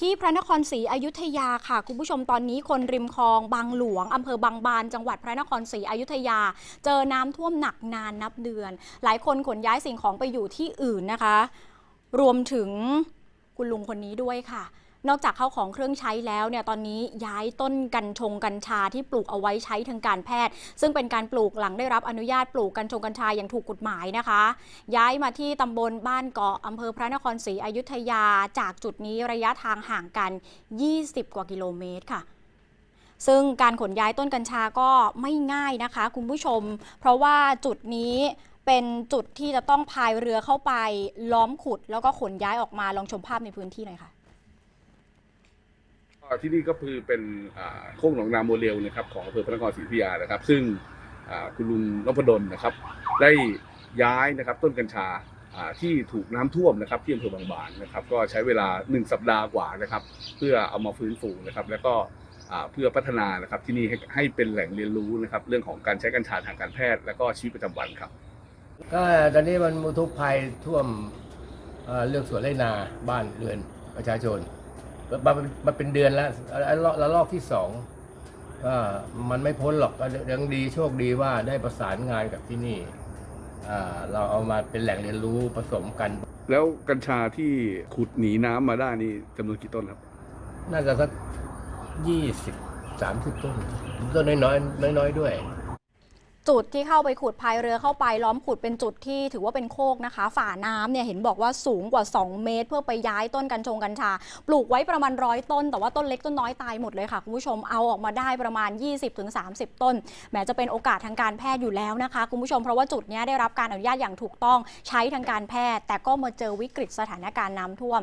ที่พระนครศรีอยุธยาค่ะ คุณผู้ชมตอนนี้คนริมคลองบางหลวงอำเภอบางบาน จังหวัดพระนครศรีอยุธยา เจอน้ำท่วมหนักนานนับเดือน หลายคนขนย้ายสิ่งของไปอยู่ที่อื่นนะคะ รวมถึงคุณลุงคนนี้ด้วยค่ะ นอกจากเข้าของเครื่องใช้แล้วเนี่ยตอนนี้ย้ายต้นกัญชงกัญชาที่ปลูกเอาไว้ใช้ทางการแพทย์ ซึ่งเป็นการปลูกหลังได้รับอนุญาตปลูกกัญชงกัญชาอย่างถูกกฎหมายนะคะ ย้ายมาที่ตำบลบ้านเกาะอำเภอพระนครศรีอยุธยาจากจุดนี้ระยะทางห่างกัน 20 กว่ากิโลเมตรค่ะซึ่งการขนย้ายต้นกัญชาก็ไม่ง่ายนะคะ คุณผู้ชม เพราะว่าจุดนี้เป็นจุดที่จะต้องพายเรือเข้าไปล้อมขุด แล้วก็ขนย้ายออกมาลองชมภาพในพื้นที่หน่อยค่ะ ที่นี่ก็คือเป็นโค้งหนองนาโมเดลนะครับของอำเภอพระนครศรีอยุธยานะครับ ซึ่งคุณลุงนพดลนะครับ ได้ย้ายนะครับต้นกัญชาที่ถูกน้ำท่วมนะครับที่อำเภอบางบานนะครับ ก็ใช้เวลา 1 สัปดาห์กว่านะครับ เพื่อเอามาฟื้นฟูนะครับ แล้วก็เพื่อพัฒนานะครับที่นี่ให้ใหเป็นแหล่งเรียนรู้นะครับ เรื่องของการใช้กัญชาทางการแพทย์ และก็ชีวิตประจำวันครับ ก็ตอนนี้มันมุทุกภัยท่วมเรื่องสวนไรนาบ้านเรือนประชาชน มามามาเป็นเดือนแล้วแล้วแล้วแล้วรอบที่สองก็มันไม่พ้นหรอกก็ยังดีโชคดีว่าได้ประสานงานกับที่นี่อ่าเราเอามาเป็นแหล่งเรียนรู้ผสมกัน แล้วกัญชาที่ขุดหนีน้ำมาได้นี่จำนวนกี่ต้นครับ น่าจะสักยี่สิบสามสิบต้น ต้นน้อยๆน้อยๆด้วย จุดที่เข้าไปขุดพายเรือเข้าไปล้อมขุดเป็นจุดที่ถือว่าเป็นโคกนะคะ ฝ่าน้ำเนี่ยเห็นบอกว่าสูงกว่า 2 เมตร เพื่อไปย้ายต้นกัญชงกัญชา ปลูกไว้ประมาณร้อยต้น แต่ว่าต้นเล็กต้นน้อยตายหมดเลยค่ะคุณผู้ชมเอาออกมาได้ประมาณ 20-30 ต้นแม้จะเป็นโอกาสทางการแพทย์อยู่แล้วนะคะคุณผู้ชมเพราะว่าจุดนี้ได้รับการอนุญาตอย่างถูกต้องใช้ทางการแพทย์ แต่ก็มาเจอวิกฤตสถานการณ์น้ำท่วม